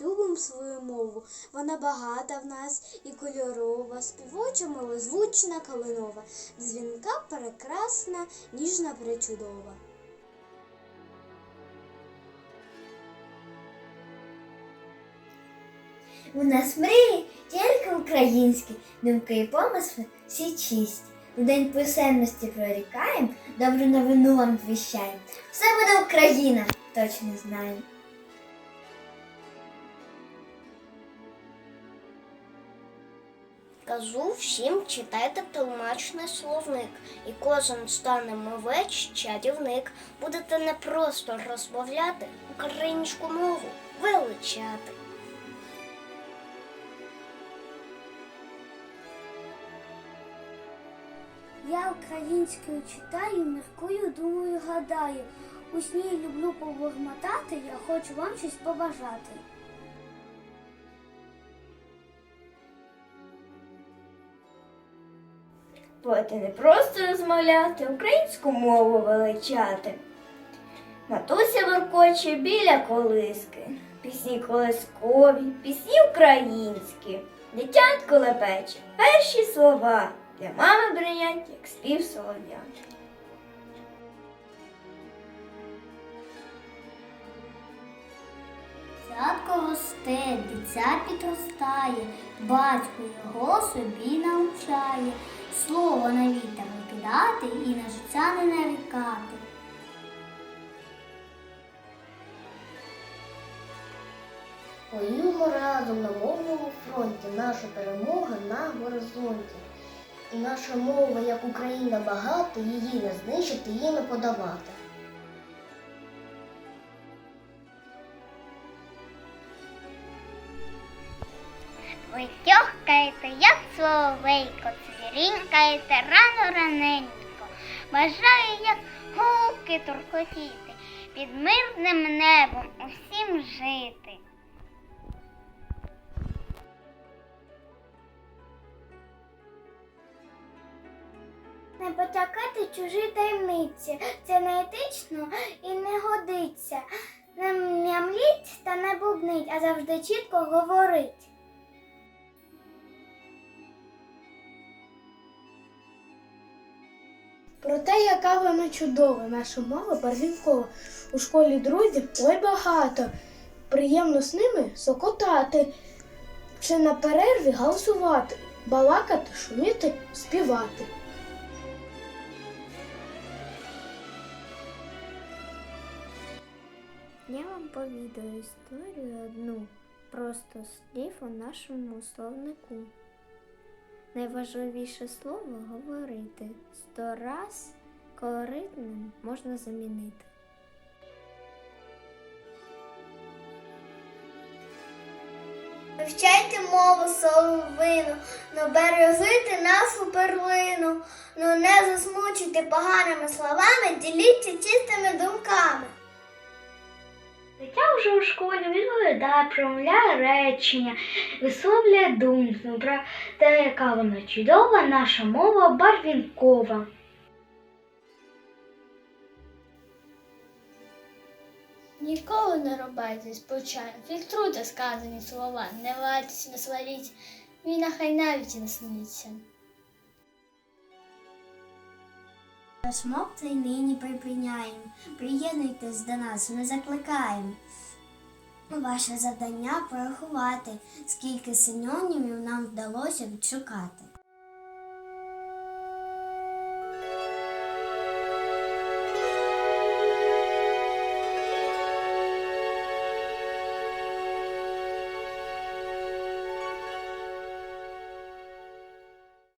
любимо свою мову. Вона багата в нас і кольорова, співоча, милозвучна, калинова, дзвінка прекрасна, ніжна причудова. У нас мрії тільки українські, думки і помисли всі чисті. У день писемності прорікаємо, добру новину вам звіщаємо. Все буде Україна, точно знаємо. Кажу всім, читайте тлумачний словник, і кожен стане мовець чарівник. Будете не просто розмовляти, українську мову вивчати. Я українською читаю, міркую, думаю, гадаю. У сні люблю побормотати, я хочу вам щось побажати. Будете не просто розмовляти, українську мову величати. Матуся воркоче біля колиски, пісні колискові, пісні українські, дитятко лепече, перші слова для мами бринять, як спів солов'я. Цятко росте, дитя підростає, батько його собі навчає, слово на вітер викидати і на життя не нарікати. Воюємо разом на мовному фронті, наша перемога на горизонті. І наша мова, як Україна багата, її не знищити, її не подавати. Ви тьохкаєте, як соловейко, цвірінькаєте рано раненько. Бажаю, як гуки туркотіти, під мирним небом усім жити. Не потакати чужі таємниці. Це не етично і не годиться. Не мямліть та не бубнить, а завжди чітко говорить. Про те, яка вона чудова, наша мова барвінкова. У школі друзів ой багато. Приємно з ними сокотати. Чи на перерві галасувати, балакати, шуміти, співати. Я вам повідаю історію одну, просто слів у нашому словнику. Найважливіше слово говорити. Сто раз колоритним можна замінити. Вивчайте мову соловину, но бережите нашу перлину, но не засмучуйте поганими словами, діліться чистими думками. Вже у школі відповідає, промовляє речення, висловлює думку про те, яка вона чудова, наша мова барвінкова. Ніколи не робайте спочатку, фільтруйте сказані слова, не лайтеся, не сваріть, війна хай навіть і не сниться. Розмов цей нині припиняємо, приєднуйтесь до нас, ми закликаємо. Ваше завдання порахувати, скільки синонімів нам вдалося відшукати.